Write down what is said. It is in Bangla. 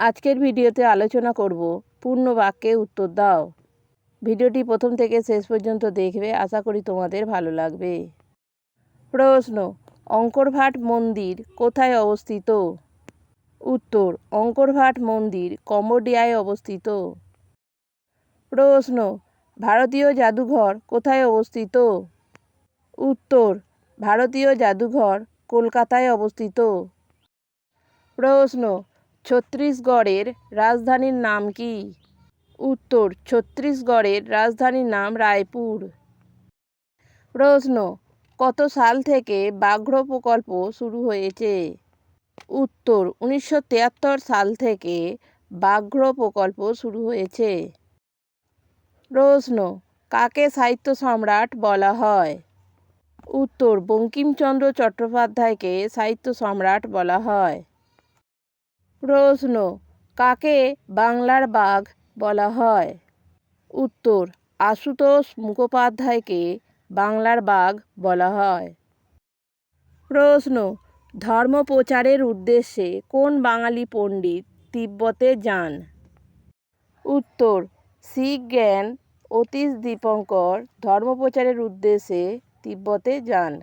আজকের ভিডিওতে আলোচনা করব পূর্ণ বাক্যে উত্তর দাও। ভিডিওটি প্রথম থেকে শেষ পর্যন্ত দেখবে, আশা করি তোমাদের ভালো লাগবে। প্রশ্ন, অঙ্করভাট মন্দির কোথায় অবস্থিত? উত্তর, অঙ্করভাট মন্দির কম্বোডিয়ায় অবস্থিত। প্রশ্ন, ভারতীয় জাদুঘর কোথায় অবস্থিত? উত্তর, ভারতীয় জাদুঘর কলকাতায় অবস্থিত। প্রশ্ন ছত্তিশগড়ের রাজধানীর নাম কি? উত্তর, ছত্তিশগড়ের রাজধানীর নাম রায়পুর। প্রশ্ন, কত সাল থেকে বাঘ্র প্রকল্প শুরু হয়েছে? উত্তর, উনিশশো তিয়াত্তর সাল থেকে বাঘ্র প্রকল্প শুরু হয়েছে। প্রশ্ন, কাকে সাহিত্য সম্রাট বলা হয়? উত্তর, বঙ্কিমচন্দ্র চট্টোপাধ্যায়কে সাহিত্য সম্রাট বলা হয়। প্রশ্ন, কাকে বাংলার বাঘ বলা হয়? উত্তর, আশুতোষ মুখোপাধ্যায়কে বাংলার বাঘ বলা হয়। প্রশ্ন, ধর্ম প্রচারের উদ্দেশ্যে কোন বাঙালি পণ্ডিত তিব্বতে যান? উত্তর, শিখ জ্ঞান অতীশ দীপঙ্কর ধর্মপ্রচারের উদ্দেশ্যে তিব্বতে যান।